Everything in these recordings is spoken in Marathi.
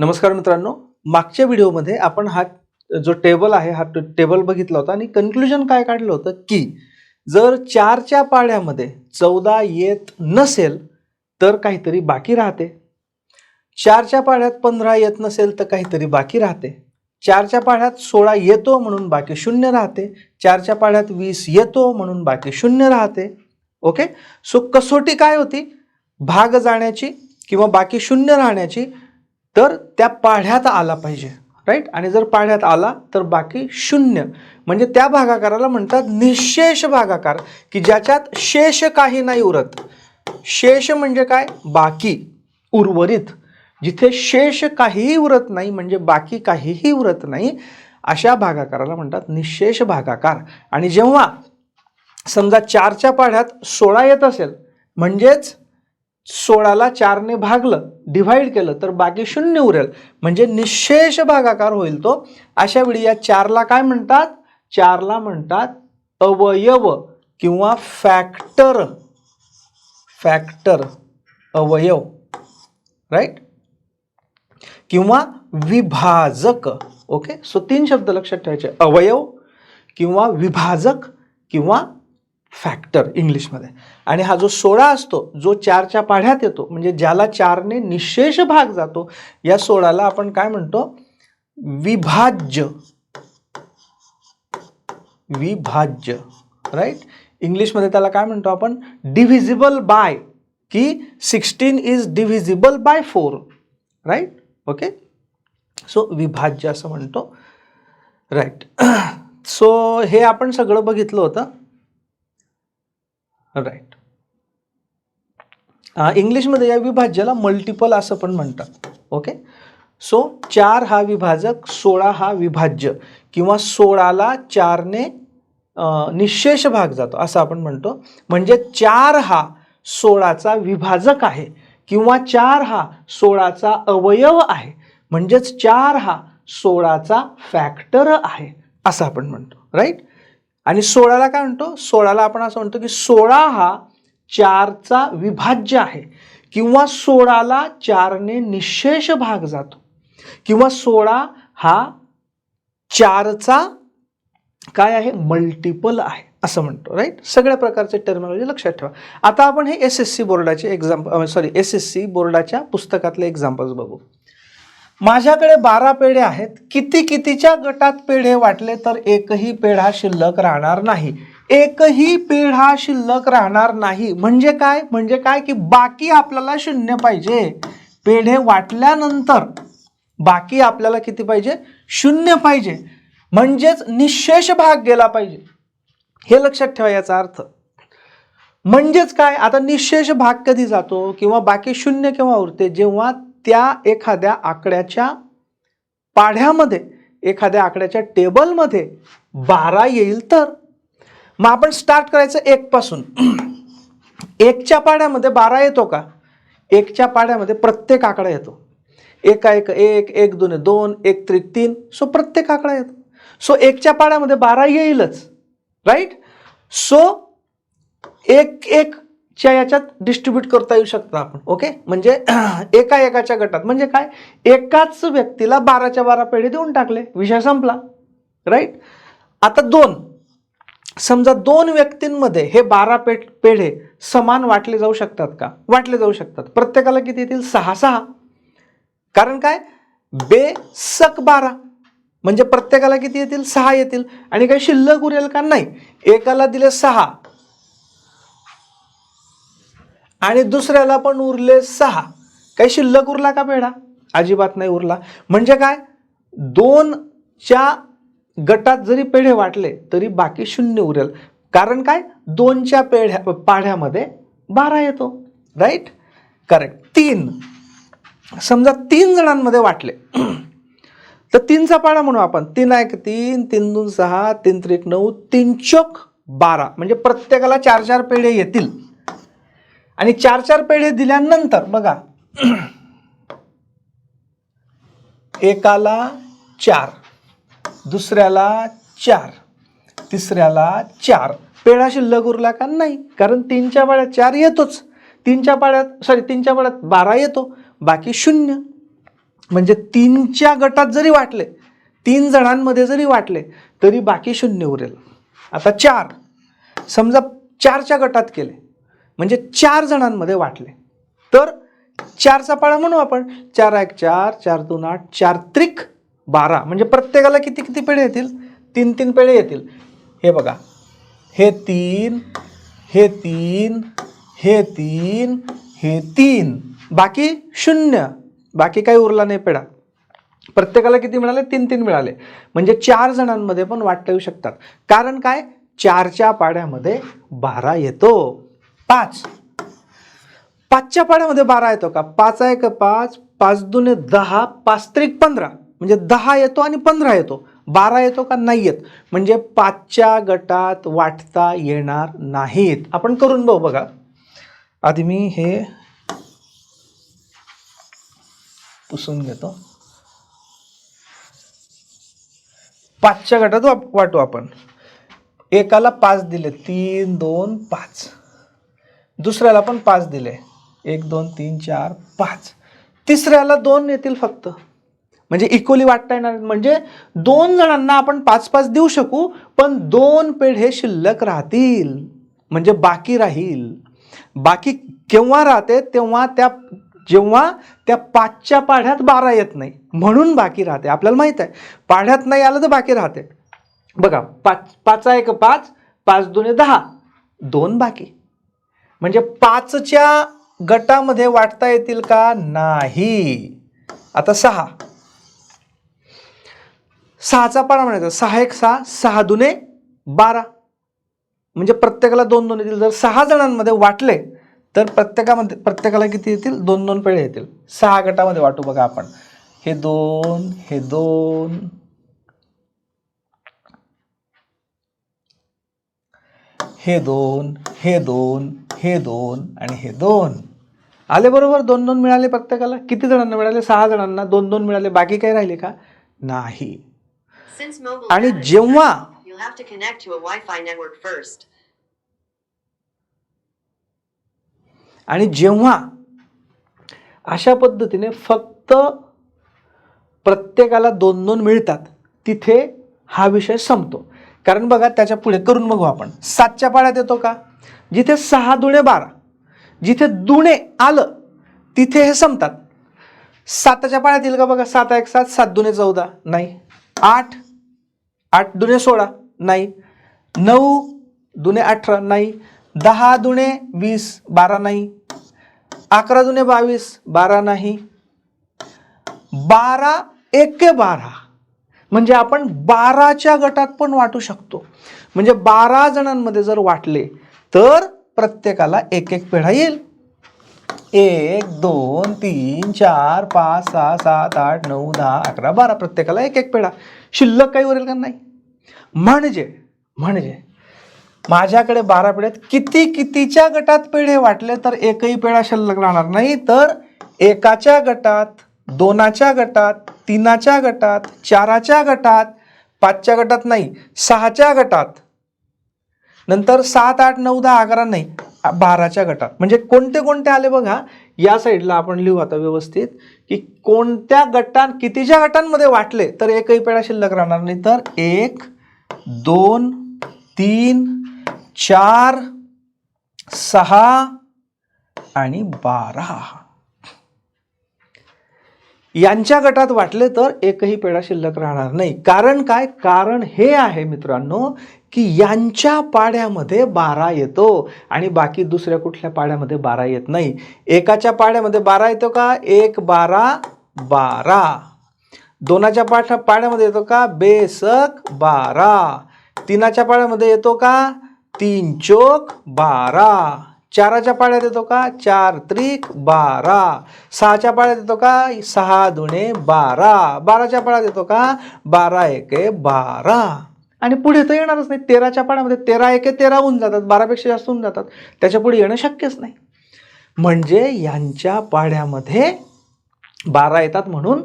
नमस्कार मित्रांनो. मागच्या व्हिडिओमध्ये आपण हा जो टेबल आहे हा टेबल बघितला होता आणि कन्क्लुजन काय काढलं होतं की जर चारच्या पाळ्यामध्ये चौदा येत नसेल तर काहीतरी बाकी राहते. चारच्या पाळ्यात पंधरा येत नसेल तर काहीतरी बाकी राहते. चारच्या पाळ्यात सोळा येतो म्हणून बाकी शून्य राहते. चारच्या पाळ्यात वीस येतो म्हणून बाकी शून्य राहते. ओके सो कसोटी काय होती? भाग जाण्याची किंवा बाकी शून्य राहण्याची तर त्या पाढ्यात आला पाहिजे राईट आणि जर पाढ्यात आला तर बाकी शून्य. म्हणजे त्या भागाकाराला म्हणतात निशेष भागाकार की ज्याच्यात शेष काही नाही उरत. शेष म्हणजे काय? बाकी उर्वरित. जिथे शेष काहीही उरत नाही म्हणजे बाकी काहीही उरत नाही अशा भागाकाराला म्हणतात निशेष भागाकार. आणि जेव्हा समजा चारच्या पाढ्यात सोळा येत असेल म्हणजेच सोळाला चारने भागलं डिव्हाइड केलं तर बाकी शून्य उरेल. म्हणजे निशेष भागाकार होईल तो. अशा वेळी या चारला काय म्हणतात? चारला म्हणतात अवयव किंवा फॅक्टर फॅक्टर अवयव. राईट किंवा विभाजक. ओके सो तीन शब्द लक्षात ठेवायचे. अवयव किंवा विभाजक किंवा फॅक्टर इंग्लिशमध्ये आणि हा जो सोळा असतो जो चारच्या पाढ्यात येतो म्हणजे ज्याला चारने निशेष भाग जातो या सोळाला आपण काय म्हणतो? विभाज्य. विभाज्य. राईट इंग्लिशमध्ये त्याला काय म्हणतो आपण? डिव्हिजिबल बाय की sixteen is divisible by four right okay so विभाज्य असं म्हणतो. राईट सो हे आपण सगळं बघितलं होतं. राईट इंग्लिशमध्ये या विभाज्याला मल्टिपल असं पण म्हणतात. ओके सो चार हा विभाजक सोळा हा विभाज्य किंवा सोळाला चारने निशेष भाग जातो असं आपण म्हणतो. म्हणजे चार हा सोळाचा विभाजक आहे किंवा चार हा सोळाचा अवयव आहे. म्हणजेच चार हा सोळाचा फॅक्टर आहे असं आपण म्हणतो. राईट आणि सोळाला काय म्हणतो? सोळाला आपण असं म्हणतो की सोळा हा चारचा विभाज्य आहे. किंवा सोळाला चारने निशेष भाग जातो. किंवा सोळा हा चारचा काय आहे? मल्टिपल आहे. असं म्हणतो राईट सगळ्या प्रकारचे टर्मिनॉलॉजी लक्षात ठेवा. आता आपण हे एस एस सी बोर्डाचे example sorry S S C बोर्डाच्या पुस्तकातले एक्झाम्पल्स बघू. माझ्याकडे बारा पेढे आहेत. किती कितीच्या गटात पेढे वाटले तर एकही पेढा शिल्लक राहणार नाही. एकही पेढा शिल्लक राहणार नाही. म्हणजे काय? म्हणजे काय? की बाकी आपल्याला शून्य पाहिजे. पेढे वाटल्यानंतर बाकी आपल्याला किती पाहिजे? शून्य पाहिजे. म्हणजेच निशेष भाग गेला पाहिजे. हे लक्षात ठेवा याचा अर्थ. म्हणजेच काय? आता निशेष भाग कधी जातो? किंवा बाकी शून्य केव्हा उरते? जेव्हा त्या एखाद्या आकड्याच्या पाढ्यामध्ये एखाद्या आकड्याच्या टेबलमध्ये बारा येईल तर? मग आपण स्टार्ट करायचं एकपासून. एकच्या पाड्यामध्ये बारा येतो का? एकच्या पाड्यामध्ये प्रत्येक आकडा येतो. एका एक एक एक दोन दोन एक त्रिक तीन सो प्रत्येक आकडा येतो. सो एकच्या पाड्यामध्ये बारा येईलच. राईट सो एक एक च्या याच्यात डिस्ट्रीब्यूट करता येऊ शकतो आपण ओके म्हणजे एका एकाच्या गटात. म्हणजे काय? एकाच व्यक्तीला बाराच्या बारा पेढे देऊन टाकले. विषय संपला. राईट आता दोन. समजा दोन व्यक्तींमध्ये हे बारा पेठ पेढे समान वाटले जाऊ शकतात का? वाटले जाऊ शकतात. प्रत्येकाला किती येतील? सहा सहा. कारण काय? बे सक बारा. म्हणजे प्रत्येकाला किती येतील? सहा येतील. आणि काही शिल्लक उरेल का? नाही. एकाला दिले सहा. आणि दुसऱ्याला पण उरले सहा. काही शिल्लक उरला का पेढा अजिबात नाही उरला. म्हणजे काय? दोनच्या गटात जरी पेढे वाटले तरी बाकी शून्य उरेल. कारण काय? दोनच्या पेढ्या पाढ्यामध्ये बारा येतो. राईट करेक्ट तीन. समजा तीन जणांमध्ये वाटले. तर तीनचा पाढा म्हणू आपण. तीन एक तीन तीन दोन सहा तीन त्रिक नऊ तीन चोक बारा. म्हणजे प्रत्येकाला चार चार पेढे येतील. आणि चार चार पेढे दिल्यानंतर बघा. एकाला चार दुसऱ्याला चार तिसऱ्याला चार. पेढा शिल्लक उरला का? नाही. कारण तीनच्या पाड्यात चार येतोच. तीनच्या पाड्यात सॉरी तीनच्या पाड्यात बारा येतो. बाकी शून्य. म्हणजे तीनच्या गटात जरी वाटले तीन जणांमध्ये जरी वाटले तरी बाकी शून्य उरेल. आता चार. समजा चारच्या गटात केले. म्हणजे चार जणांमध्ये वाटले. तर चारचा पाळा म्हणू आपण. चार एक चार चार दोन आठ चार त्रिक बारा. म्हणजे प्रत्येकाला किती किती पेढे येतील? तीन तीन पेढे येतील. हे बघा. हे तीन हे तीन हे तीन हे तीन. बाकी शून्य. बाकी काही उरला नाही पेढा. प्रत्येकाला किती मिळाले? तीन तीन मिळाले. म्हणजे चार जणांमध्ये पण वाटता येऊ शकतात. कारण काय? चारच्या पाड्यामध्ये बारा येतो. पाच. पाचच्या पाड्यामध्ये बारा येतो का? पाच आहे का पाच? पाच दुने दहा पाच त्रिक पंधरा. म्हणजे दहा येतो आणि पंधरा येतो. बारा येतो का नाही येत? म्हणजे पाचच्या गटात वाटता येणार नाहीत. आपण करून बघू बघा. आधी मी हे पुसून घेतो. पाचच्या गटात वाटू आपण. एकाला पाच दिले. तीन दोन पाच. दुसऱ्याला पण पाच दिले. एक दोन तीन चार पाच. तिसऱ्याला दोन येतील फक्त. म्हणजे इक्वली वाटता येणार म्हणजे दोन जणांना आपण पाच पाच देऊ शकू पण दोन पेढे शिल्लक राहतील. म्हणजे बाकी राहील. बाकी केव्हा राहते तेव्हा त्या जेव्हा त्या पाचच्या पाढ्यात बारा येत नाही. म्हणून बाकी राहते. आपल्याला माहीत आहे. पाढ्यात नाही आलं तर बाकी राहते. बघा पाच पाचा एक पाच? पाच दोन दहा. दोन बाकी. म्हणजे पाचच्या गटामध्ये वाटता येतील का? नाही. आता सहा. सहाचा पाडा म्हणायचा. सहा एक सहा सहा दुने बारा. म्हणजे प्रत्येकाला दोन दोन येतील. जर सहा जणांमध्ये वाटले तर प्रत्येकामध्ये प्रत्येकाला किती येतील? दोन दोन पेळे येतील. सहा गटामध्ये वाटू बघा आपण. हे दोन हे दोन. हे दोन हे दोन. हे दोन आणि हे दोन. आले बरोबर? दोन दोन मिळाले प्रत्येकाला किती जणांना मिळाले? सहा जणांना. दोन दोन मिळाले. बाकी काही राहिले का? नाही. आणि जेव्हा. आणि जेव्हा अशा पद्धतीने फक्त प्रत्येकाला दोन दोन मिळतात तिथे हा विषय संपतो. कारण बघा त्याच्या पुढे करून बघू आपण. सातच्या पाड्यात येतो का? जिथे सहा दुणे बारा जिथे दुणे आलं तिथे हे संपतात. साताच्या पाळ्यात येईल का बघा? सात एक सात सात दुणे चौदा नाही. आठ आठ दुणे सोळा नाही. नऊ दुणे अठरा नाही. दहा दुणे वीस बारा नाही. अकरा दुणे बावीस बारा नाही. बारा एके बारा. म्हणजे आपण बाराच्या गटात पण वाटू शकतो. म्हणजे बारा जणांमध्ये जर वाटले तर प्रत्येकाला एक एक पेढा येईल. एक दोन तीन चार पाच सहा सात आठ नऊ दहा अकरा बारा प्रत्येकाला एक एक पेढा शिल्लक काही उरेल का नाही? म्हणजे म्हणजे माझ्याकडे बारा पेढ्यात किती कितीच्या गटात पेढे वाटले तर एकही पेढा शिल्लक राहणार नाही. तर एकाच्या गटात दोनाच्या गटात तीनाच्या गटात चाराच्या गटात पाचच्या गटात नाही सहाच्या गटात. नंतर सात आठ नऊ दहा अकरा नाही बाराच्या गटात. म्हणजे कोणते कोणते आले बघा या साईडला आपण लिहू आता व्यवस्थित की कोणत्या गटां कितीच्या गटांमध्ये वाटले तर एकही पेढा शिल्लक राहणार नाही. तर एक दोन तीन चार सहा आणि बारा. यांच्या गटात वाटले तर एकही पेढा शिल्लक राहणार नाही. कारण काय? कारण हे आहे मित्रांनो की यांच्या पाड्यामध्ये बारा येतो आणि बाकी दुसऱ्या कुठल्या पाड्यामध्ये बारा येत नाही. एकाच्या पाड्यामध्ये बारा येतो का? एक बारा बारा. दोनाच्या पाठा पाड्यामध्ये येतो का? बेसक बारा. तीनाच्या पाड्यामध्ये येतो का? तीन चोक बारा. चाराच्या पाड्यात येतो का? चार त्रिक बारा. सहाच्या पाड्यात येतो का? सहा दुणे बारा. बाराच्या पाड्यात येतो का? बारा एके बारा. आणि पुढे तर येणारच नाही. तेराच्या पाड्यामध्ये तेरा एके तेरा होऊन जातात. बारापेक्षा जास्त होऊन जातात. त्याच्या पुढे येणं शक्यच नाही. म्हणजे यांच्या पाड्यामध्ये बारा येतात म्हणून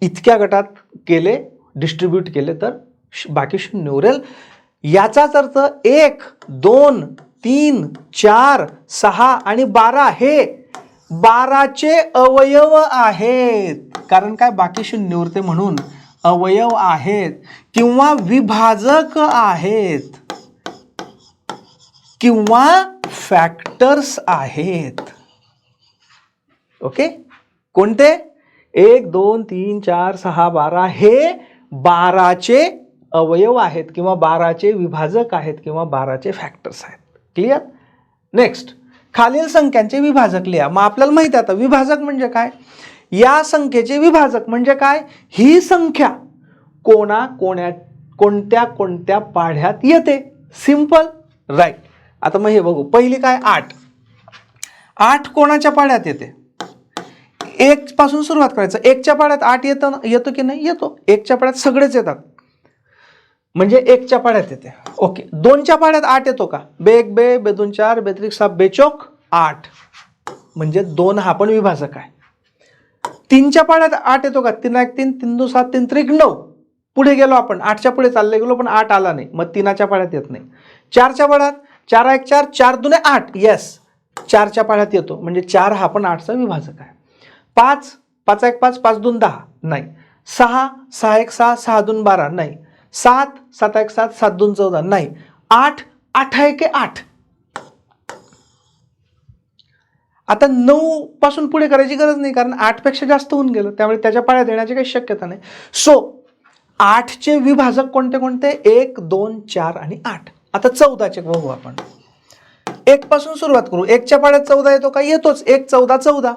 इतक्या गटात केले डिस्ट्रीब्यूट केले तर श- बाकी शून्य उरेल. याचाच अर्थ एक दोन तीन चार सहा आणि बारा हे बाराचे अवयव आहेत. कारण काय? बाकी शून्य उरते म्हणून अवयव आहेत. किंवा विभाजक आहेत. किंवा फॅक्टर्स आहेत. ओके कोणते? एक दोन तीन चार सहा बारा हे बाराचे अवयव आहेत किंवा बाराचे विभाजक आहेत किंवा बाराचे फॅक्टर्स आहेत. क्लिअर नेक्स्ट खालील संख्यांचे विभाजक लिहा. मग आपल्याला माहिती आता विभाजक म्हणजे काय? या संख्येचे विभाजक म्हणजे काय? ही संख्या कोणा कोण्या कोणत्या कोणत्या पाढ्यात येते. सिंपल राईट आता मग हे बघू. पहिली काय? आठ. आठ कोणाच्या पाढ्यात येते? एक पासून सुरुवात करायचं. एकच्या पाड्यात आठ येतं येतो की नाही? येतो. एकच्या पाड्यात सगळेच येतात. म्हणजे एकच्या पाड्यात येते. ओके. दोनच्या पाड्यात आठ येतो का? बे एक बे बे दोन चार बेत्रिक सात बेचोक आठ. म्हणजे दोन हा पण विभाजक आहे. तीनच्या पाड्यात आठ येतो का? तीन एक तीन तीन दो सात तीन त्रिक नऊ. पुढे गेलो आपण. आठच्या पुढे चालले गेलो पण आठ आला नाही. मग तीनाच्या पाड्यात येत नाही. चारच्या पाड्यात चार एक चार चार दुने आठ. येस चारच्या पाड्यात येतो. म्हणजे चार हा पण आठचा विभाजक आहे. पाच पाच एक पाच पाच दोन दहा. नाही. सहा सहा एक सहा सहा दोन बारा. नाही. सात सात एक सात सात दोन चौदा. नाही. आठ आठ एक आठ. आता नऊ पासून पुढे करायची गरज नाही कारण आठपेक्षा जास्त होऊन गेलं. त्यामुळे त्याच्या पाळ्या येण्याची काही शक्यता नाही. सो आठचे विभाजक कोणते कोणते? एक दोन चार आणि आठ. आता चौदाचे बघू आपण. एक पासून सुरुवात करू. एकच्या पाड्यात चौदा येतो का? येतोच. एक चौदा चौदा.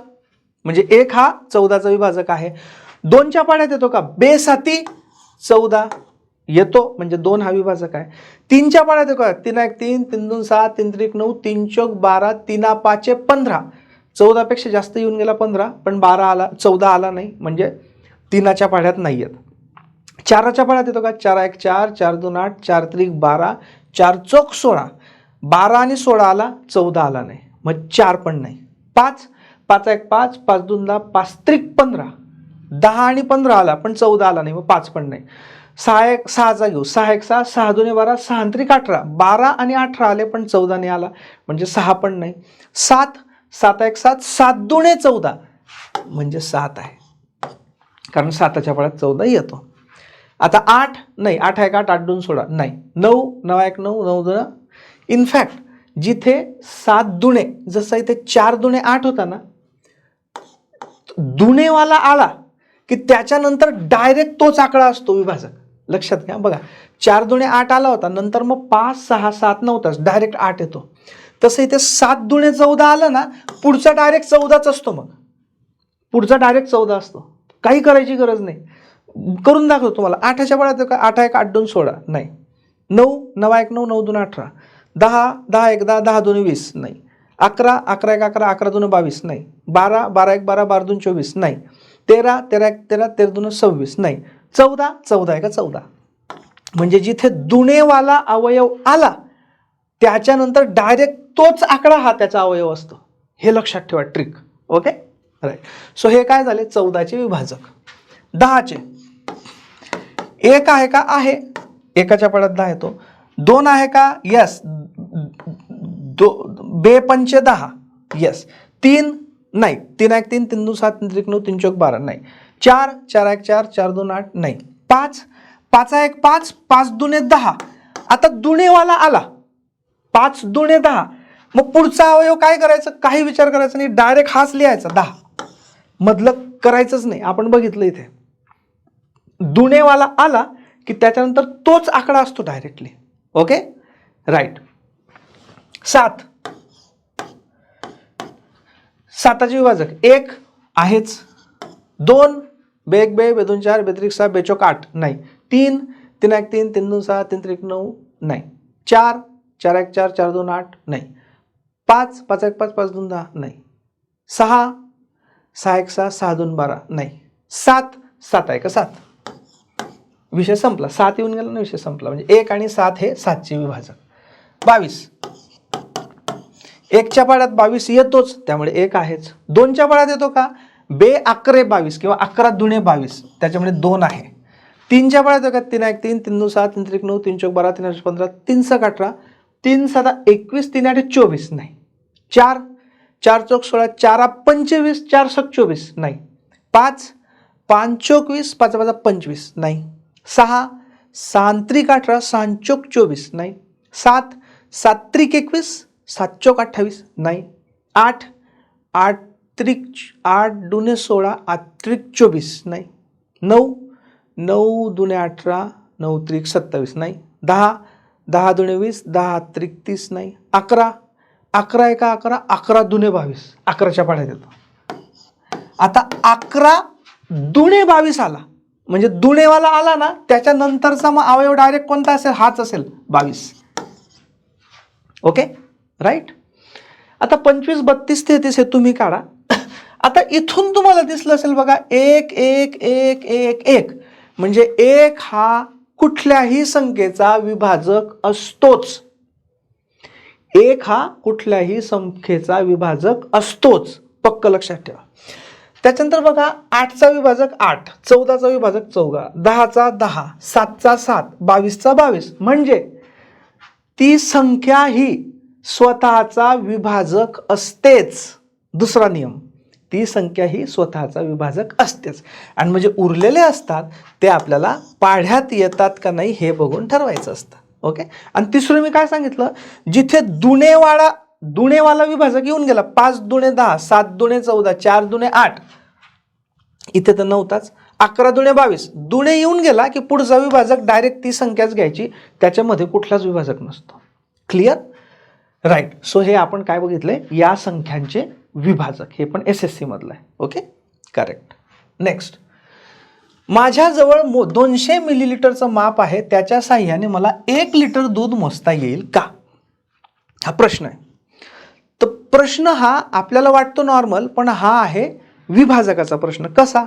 म्हणजे एक हा चौदाचा विभाजक आहे. दोनच्या पाड्यात येतो का? बेसाती चौदा. येतो म्हणजे दोन हा विभाजक आहे तीनच्या पाड्यात येतो का तीन एक तीन तीन दोन सहा तीन त्रिक नऊ तीन चौक बारा तीना पाचे पंधरा. चौदापेक्षा जास्त येऊन गेला पंधरा पण बारा आला चौदा आला नाही म्हणजे तीनाच्या पाड्यात नाही आहेत चाराच्या पाड्यात येतो का चार एक चार चार दोन आठ चार त्रिक बारा चार चौक सोळा. बारा आणि सोळा आला चौदा आला नाही मग चार पण नाही. पाच पाच एक पाच पाच दोन दहा पाच त्रिक पंधरा. दहा आणि पंधरा आला पण चौदा आला नाही मग पाच पण नाही. सहा एक सहाचा घेऊ. सहा एक सहा सहा दोन्ही बारा सहा त्रिक अठरा. बारा आणि अठरा आले पण चौदा नाही आला. म्हणजे सहा पण नाही. सात सात एक सात सात दोने चौदा. म्हणजे सात आहे. कारण साताच्या फळात चौदा येतो. आता आठ नाही. आठ एक आठ आठ दोन सोळा नाही. नऊ नऊ एक नऊ नऊ दोन. इनफॅक्ट जिथे सात दुणे जसं इथे चार दुणे आठ होता ना दुणेवाला आला की त्याच्यानंतर डायरेक्ट तोच आकडा असतो विभाजक. लक्षात घ्या. बघा चार दुणे आठ आला होता नंतर मग पाच सहा सात नव्हताच डायरेक्ट आठ येतो. तसं इथे सात दुणे चौदा आलं ना पुढचा डायरेक्ट चौदाच असतो मग. पुढचा डायरेक्ट चौदा असतो. काही करायची गरज नाही. करून दाखवतो तुम्हाला. आठाच्या बळात का? आठ एक आठ दोन सोळा. नाही. नऊ नवा एक नऊ नऊ दोन अठरा. दहा दहा एक दहा दहा दोन वीस. नाही. अकरा अकरा एक अकरा अकरा दोन बावीस. नाही. बारा बारा एक बारा बारा दोन चोवीस. नाही. तेरा तेरा एक तेरा तेरा दोन सव्वीस. नाही. चौदा चौदा आहे का? चौदा. म्हणजे जिथे दुणेवाला अवयव आला त्याच्यानंतर डायरेक्ट तोच आकडा हा त्याचा अवयव असतो. हे लक्षात ठेवा ट्रिक ओके राईट सो हे काय झाले? चौदाचे विभाजक. दहाचे. एक आहे का? आहे. एकाच्या पडात दहा येतो. दोन आहे का? यस दो बेपंचे दहा. यस तीन नाही. तीन एक तीन तीन दोन सात तीन त्रिक नऊ तीन चौक बारा. नाही. चार चार एक चार चार दोन आठ नाही. पाच पाचा एक पाच पाच दुने दहा. आता दुणेवाला आला. पाच दुणे दहा. मग पुढचा अवयव काय करायचं? काही विचार करायचा नाही. डायरेक्ट हाच लिहायचा दहा. मधलं करायचंच नाही. आपण बघितलं इथे. दुणेवाला आला की त्याच्यानंतर तोच आकडा असतो डायरेक्टली ओके राईट सात. साताचे विभाजक. एक आहेच. दोन. बेक बे बे दोन चार बेत्रिक सहा बेचोक आठ नाही. तीन तीन एक तीन तीन दोन सहा तीन त्रिक नऊ नाही. चार चार एक चार चार दोन आठ नाही. पाच पाच एक पाच पाच दोन दहा नाही. सहा सहा एक सहा सहा दोन बारा नाही. सात सात आहे का? सात. विषय संपला. सात येऊन गेला ना विषय संपला. म्हणजे एक आणि सात हे सातचे विभाजक. बावीस. एकच्या पाड्यात बावीस येतोच. त्यामुळे एक आहेच. दोनच्या पाड्यात येतो का? बे अकरे बावीस किंवा अकरा दुणे बावीस त्याच्यामध्ये दोन आहे. तीनच्या पाड्यात जगात का तीन एक तीन तीन दोन सहा तीन त्रिक नऊ तीन चौक बारा तीन आठ पंधरा तीन सक अठरा तीन सात एकवीस तीन आठ चोवीस नाही. चार चार चौक सोळा चारा पंचवीस चार सक चोवीस नाही. पाच पांचोक वीस पाच पाच पंचवीस नाही. सहा सांत्रिक अठरा सांचोक चोवीस नाही. सात सात्रिक एकवीस सात चौक अठ्ठावीस नाही. आठ आठ त्रिक आठ दुने सोळा आत्रिक चोवीस नाही. नऊ नऊ दुने अठरा नऊ त्रिक सत्तावीस नाही. दहा दहा दुने वीस दहा त्रिक तीस नाही. अकरा अकरा एका अकरा अकरा दुने बावीस अकराच्या पाढ्यात येतो. आता अकरा दुणे बावीस आला. म्हणजे दुणेवाला आला ना त्याच्यानंतरचा मग अवयव डायरेक्ट कोणता असेल? हाच असेल बावीस. ओके? राईट? आता पंचवीस बत्तीस तेहतीस हे तुम्ही काढा. आता इथून तुम्हाला दिसलं असेल बघा एक एक एक एक एक. म्हणजे एक हा कुठल्याही संख्येचा विभाजक असतोच. एक हा कुठल्याही संख्येचा विभाजक असतोच. पक्क लक्षात ठेवा. त्याच्यानंतर बघा आठचा विभाजक आठ चौदाचा विभाजक चौदा दहाचा दहा सातचा सात बावीसचा बावीस. म्हणजे ती संख्या ही स्वतःचा विभाजक असतेच. दुसरा नियम. ती संख्या ही स्वतःचा विभाजक असतेच. आणि म्हणजे उरलेले असतात ते आपल्याला पाढ्यात येतात का नाही हे बघून ठरवायचं असतं. ओके आणि तिसरं मी काय सांगितलं? जिथे दुणेवाळा दुणेवाला विभाजक येऊन गेला पाच दुणे दहा सात दुणे चौदा चार दुणे आठ इथे तर नव्हताच. अकरा दुणे बावीस दुणे येऊन गेला की पुढचा विभाजक डायरेक्ट ती संख्याच घ्यायची. त्याच्यामध्ये कुठलाच विभाजक नसतो. क्लिअर राईट सो हे आपण काय बघितलंय? या संख्यांचे विभाजक. हे पण एस एस सीमधलं आहे. ओके करेक्ट नेक्स्ट माझ्याजवळ मो दोनशे मिलीलिटरचं माप आहे. त्याच्या साह्याने मला एक लिटर दूध मोजता येईल का? हा प्रश्न आहे. तर प्रश्न हा आपल्याला वाटतो नॉर्मल पण हा आहे विभाजकाचा प्रश्न. कसा?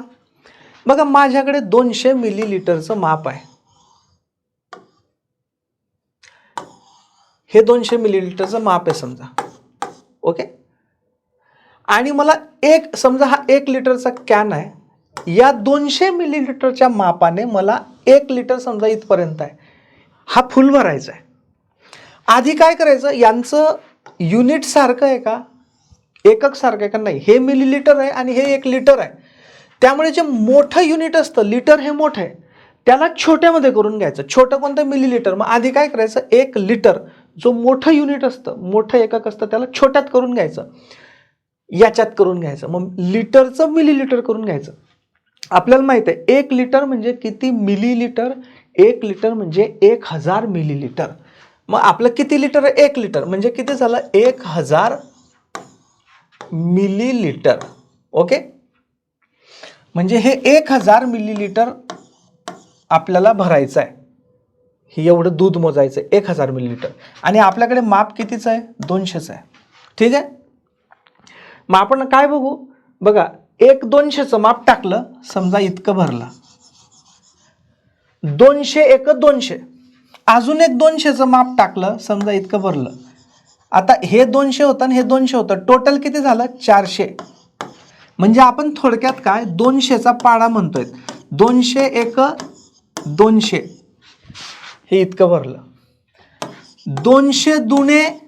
बघा माझ्याकडे दोनशे मिलीलिटरचं माप आहे. हे दोनशे मिलीलिटरचं माप आहे समजा. ओके आणि मला एक समजा हा एक लिटरचा कॅन आहे या दोनशे मिलीलिटरच्या मापाने मला एक लिटर समजा इथपर्यंत आहे हा फुल भरायचा आहे. आधी काय करायचं यांचं युनिट सारखं आहे का? एकक सारखं आहे का? नाही हे मिलीलिटर आहे आणि हे एक लिटर आहे. त्यामुळे जे मोठं युनिट असतं लिटर हे मोठं आहे त्याला छोट्यामध्ये करून घ्यायचं छोटं कोणतं मिलीलिटर? मग आधी काय करायचं एक लिटर जो मोठं युनिट असतं मोठं एकक असतं त्याला छोट्यात करून घ्यायचं. याच्यात करून घ्यायचं. मग लिटरचं मिलीलिटर करून घ्यायचं. आपल्याला माहीत आहे एक लिटर म्हणजे किती मिलीलिटर? एक लिटर म्हणजे एक हजार मिलीलिटर. मग आपलं किती लिटर? आहे एक लिटर. म्हणजे किती झालं? एक हजार मिलीलिटर. ओके? म्हणजे हे एक हजार मिलीलिटर आपल्याला भरायचं आहे. हे एवढं दूध मोजायचं आहे. एक हजार मिलीलिटर. आणि आपल्याकडे माप कितीचं आहे? दोनशेचं आहे. ठीक आहे? मग आपण काय बघू? बघा एक दोनशेचं माप टाकलं समजा इतकं भरलं. दोनशे एक दोनशे. अजून एक दोनशेचं माप टाकलं समजा इतकं भरलं. आता हे दोनशे होतं आणि हे दोनशे होतं. टोटल किती झालं? चारशे. म्हणजे आपण थोडक्यात काय? दोनशेचा पाडा म्हणतोय. दोनशे एक दोनशे. हे इतकं भरलं. दोनशे दुणे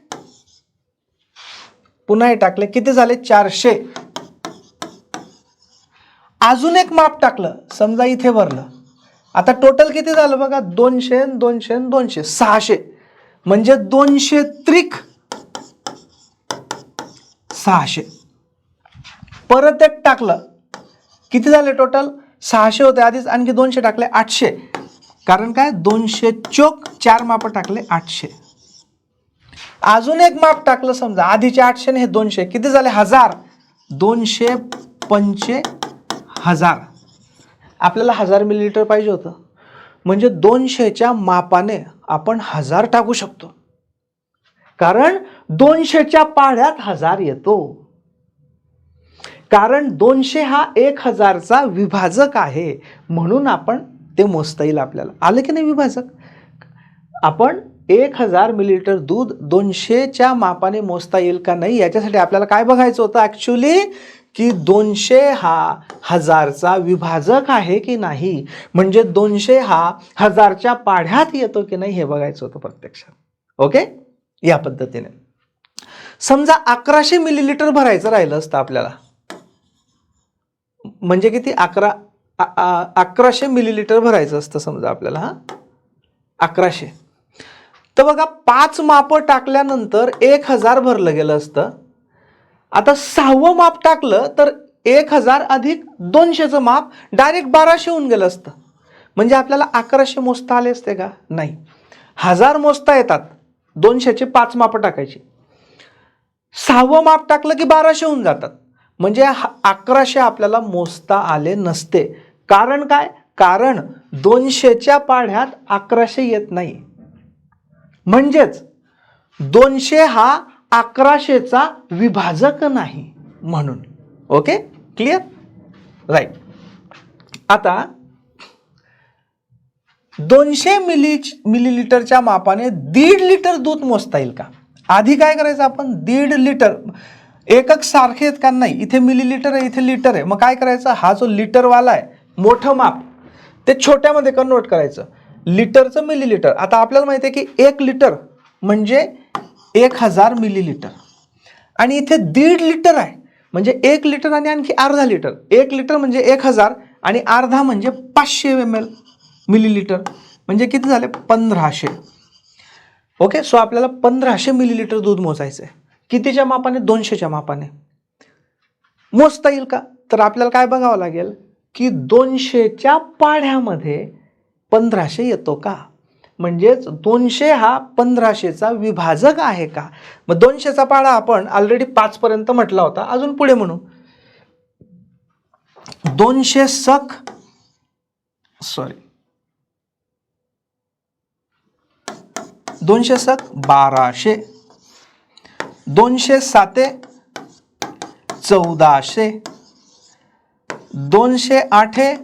पुन्हा हे टाकले. किती झाले? चारशे. अजून एक माप टाकलं. समजा इथे भरलं. आता टोटल किती झालं बघा? दोनशे दोनशे दोनशे. सहाशे. म्हणजे दोनशे त्रिक सहाशे. परत एक टाकलं. किती झाले टोटल सहाशे होते आधीच. आणखी दोनशे टाकले आठशे. कारण काय? दोनशे चोक चार माप टाकले आठशे. अजून एक माप टाकलं समजा आधीचे आठशे आणि हे दोनशे. किती झाले? हजार. दोनशे पंचे हजार. आपल्याला हजार मिलीलिटर पाहिजे होतं. म्हणजे दोनशेच्या मापाने आपण हजार टाकू शकतो. कारण दोनशेच्या पाढ्यात हजार येतो. कारण दोनशे हा एक हजारचा विभाजक आहे. म्हणून आपण ते मोजता येईल आपल्याला. आलं की नाही विभाजक? आपण एक हजार मिलीलिटर दूध दोनशेच्या मापाने मोजता येईल का नाही? याच्यासाठी आपल्याला काय बघायचं होतं ॲक्च्युली की दोनशे हा हजारचा विभाजक आहे की नाही? म्हणजे दोनशे हा हजारच्या पाढ्यात येतो की नाही हे बघायचं होतं प्रत्यक्षात. ओके या पद्धतीने. समजा अकराशे मिलीलिटर भरायचं राहिलं असतं आपल्याला. म्हणजे किती? अकरा अकराशे मिलीलिटर भरायचं असतं समजा आपल्याला हा. अकराशे. तर बघा पाच मापं टाकल्यानंतर एक हजार भरलं गेलं असतं. आता सहावं माप टाकलं तर एक हजार अधिक दोनशेचं माप डायरेक्ट बाराशे होऊन गेलं असतं. म्हणजे आपल्याला अकराशे मोजता आले असते का? नाही. हजार मोजता येतात. दोनशेचे पाच मापं टाकायची. सहावं माप टाकलं की बाराशे होऊन जातात. म्हणजे हा- अकराशे आपल्याला मोजता आले नसते. कारण काय? कारण दोनशेच्या पाढ्यात अकराशे येत नाही. म्हणजेच दोनशे हा अकराशेचा विभाजक नाही म्हणून. ओके क्लिअर राईट आता दोनशे मिली मिलीलिटरच्या मापाने दीड लिटर दूध मोजता येईल का? आधी काय करायचं आपण? दीड लिटर. एकक सारखे आहेत का? नाही. इथे मिलीलिटर आहे इथे लिटर आहे. मग काय करायचं? हा जो लिटरवाला आहे मोठं माप ते छोट्यामध्ये कन्वर्ट करायचं. लिटरचं मिलीलिटर. आता आपल्याला माहिती आहे की एक लिटर म्हणजे एक हजार मिलीलिटर. आणि इथे दीड लिटर आहे. म्हणजे एक लिटर आणि आणखी अर्धा लिटर. एक लिटर म्हणजे एक हजार आणि अर्धा म्हणजे पाचशे एम एल मिलीलिटर. म्हणजे किती झाले? पंधराशे. ओके सो आपल्याला पंधराशे मिलीलिटर दूध मोजायचं आहे कितीच्या मापाने? दोनशेच्या मापाने. मोजता येईल का? तर आपल्याला काय बघावं लागेल की दोनशेच्या पाढ्यामध्ये पंधराशे येतो का? म्हणजेच दोनशे हा पंधराशेचा विभाजक आहे का? मग दोनशेचा पाळा आपण ऑलरेडी पाचपर्यंत म्हटला होता. अजून पुढे म्हणू. दोनशे सख सॉरी दोनशे सख बाराशे. दोनशे साते चौदाशे. दोनशे आठे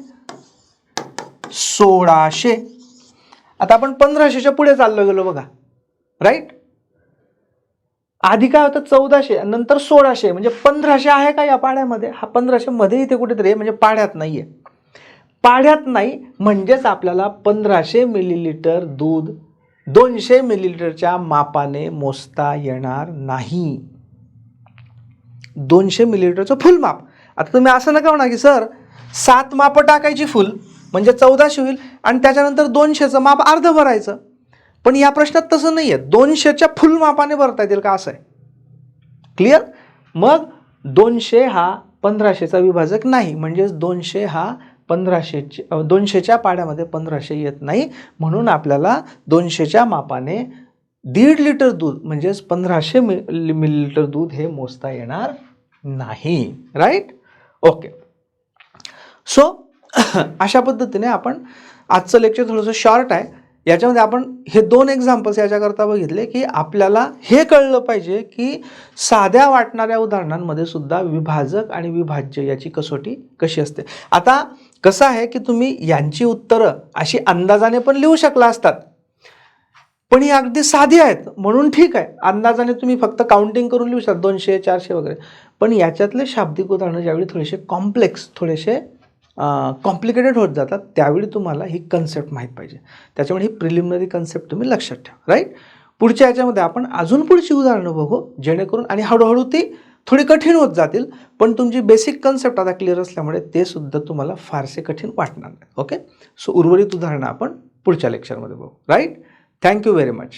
सोळाशे. आता आपण पंधराशेच्या पुढे चाललो गेलो बघा. राईट आधी काय होतं? चौदाशे नंतर सोळाशे. म्हणजे पंधराशे आहे का या पाड्यामध्ये? हा पंधराशे मध्ये इथे कुठेतरी म्हणजे पाड्यात नाही आहे पाड्यात नाही म्हणजेच आपल्याला पंधराशे मिलीलिटर दूध दोनशे मिलीलिटरच्या मापाने मोजता येणार नाही. दोनशे मिलीलिटरचं फुल माप. आता तुम्ही असं नका म्हणा की सर सात मापं टाकायची फुल. म्हणजे चौदाशे होईल आणि त्याच्यानंतर दोनशेचं माप अर्ध भरायचं. पण या प्रश्नात तसं नाही आहे दोनशेच्या फुल मापाने भरता येतील का असं आहे. क्लिअर मग दोनशे हा पंधराशेचा विभाजक नाही. म्हणजेच दोनशे हा पंधराशेचे दोनशेच्या पाड्यामध्ये पंधराशे येत नाही. म्हणून आपल्याला दोनशेच्या मापाने दीड लिटर दूध म्हणजेच पंधराशे मि मिलीलिटर दूध हे मोजता येणार नाही. राईट ओके सो अशा पद्धतीने आपण आजचं लेक्चर थोडंसं शॉर्ट आहे. याच्यामध्ये आपण हे दोन एक्झाम्पल्स याच्याकरता बघितले की आपल्याला हे कळलं पाहिजे की साध्या वाटणाऱ्या उदाहरणांमध्ये सुद्धा विभाजक आणि विभाज्य याची कसोटी कशी असते. आता कसं आहे की तुम्ही यांची उत्तरं अशी अंदाजाने पण लिहू शकला असतात. पण ही अगदी साधी आहेत म्हणून ठीक आहे. अंदाजाने तुम्ही फक्त काउंटिंग करून लिहू शकता दोनशे चारशे वगैरे. पण याच्यातले शाब्दिक उदाहरणं ज्यावेळी थोडेसे कॉम्प्लेक्स थोडेसे कॉम्प्लिकेटेड होत जातात त्यावेळी तुम्हाला ही कन्सेप्ट माहीत पाहिजे. त्याच्यामुळे ही प्रिलिमिनरी कन्सेप्ट तुम्ही लक्षात ठेवा राईट पुढच्या याच्यामध्ये आपण अजून पुढची उदाहरणं बघू जेणेकरून आणि हळूहळू ती थोडी कठीण होत जातील पण तुमची बेसिक कन्सेप्ट आता क्लिअर असल्यामुळे ते सुद्धा तुम्हाला फारसे कठीण वाटणार नाही ओके सो उर्वरित उदाहरणं आपण पुढच्या लेक्चरमध्ये बघू राईट थँक्यू व्हेरी मच